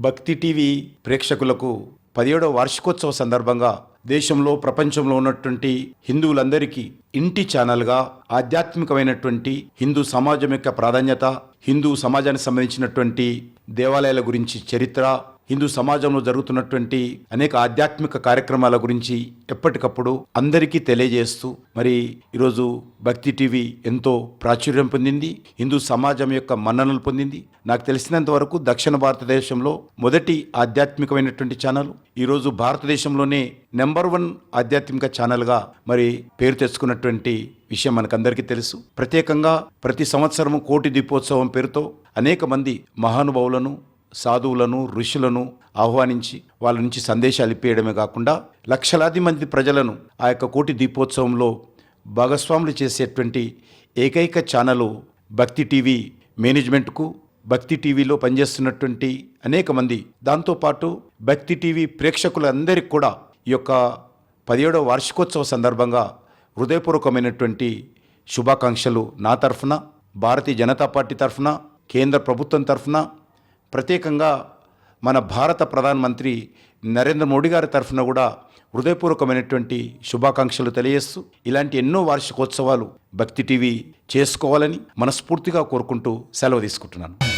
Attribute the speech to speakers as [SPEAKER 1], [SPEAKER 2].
[SPEAKER 1] భక్తి టీవీ ప్రేక్షకులకు పదిహేడవ వార్షికోత్సవ సందర్భంగా దేశంలో ప్రపంచంలో ఉన్నటువంటి హిందువులందరికీ ఇంటి ఛానల్గా ఆధ్యాత్మికమైనటువంటి హిందూ సమాజం యొక్క ప్రాధాన్యత హిందూ సమాజానికి సంబంధించినటువంటి దేవాలయాల గురించి చరిత్ర హిందూ సమాజంలో జరుగుతున్నటువంటి అనేక ఆధ్యాత్మిక కార్యక్రమాల గురించి ఎప్పటికప్పుడు అందరికీ తెలియజేస్తూ మరి ఈరోజు భక్తి టీవీ ఎంతో ప్రాచుర్యం పొందింది హిందూ సమాజం యొక్క మన్ననలు పొందింది. నాకు తెలిసినంత వరకు దక్షిణ భారతదేశంలో మొదటి ఆధ్యాత్మికమైనటువంటి ఛానల్ ఈరోజు భారతదేశంలోనే నెంబర్ వన్ ఆధ్యాత్మిక ఛానల్గా మరి పేరు తెచ్చుకున్నటువంటి విషయం మనకందరికీ తెలుసు. ప్రత్యేకంగా ప్రతి సంవత్సరము కోటి దీపోత్సవం పేరుతో అనేక మంది మహానుభావులను సాధువులను ఋషులను ఆహ్వానించి వాళ్ళ నుంచి సందేశాలు ఇప్పేయడమే కాకుండా లక్షలాది మంది ప్రజలను ఆ యొక్క కోటి దీపోత్సవంలో భాగస్వాములు చేసేటువంటి ఏకైక ఛానలు భక్తి టీవీ మేనేజ్మెంట్కు భక్తి టీవీలో పనిచేస్తున్నటువంటి అనేక మంది. దాంతోపాటు భక్తి టీవీ ప్రేక్షకులందరికీ కూడా ఈ యొక్క పదిహేడవ వార్షికోత్సవ సందర్భంగా హృదయపూర్వకమైనటువంటి శుభాకాంక్షలు నా తరఫున భారతీయ జనతా పార్టీ తరఫున కేంద్ర ప్రభుత్వం తరఫున ప్రత్యేకంగా మన భారత ప్రధానమంత్రి నరేంద్ర మోడీ గారి తరఫున కూడా హృదయపూర్వకమైనటువంటి శుభాకాంక్షలు తెలియజేస్తూ ఇలాంటి ఎన్నో వార్షికోత్సవాలు భక్తి టీవీ చేసుకోవాలని మనస్ఫూర్తిగా కోరుకుంటూ సెలవు తీసుకుంటున్నాను.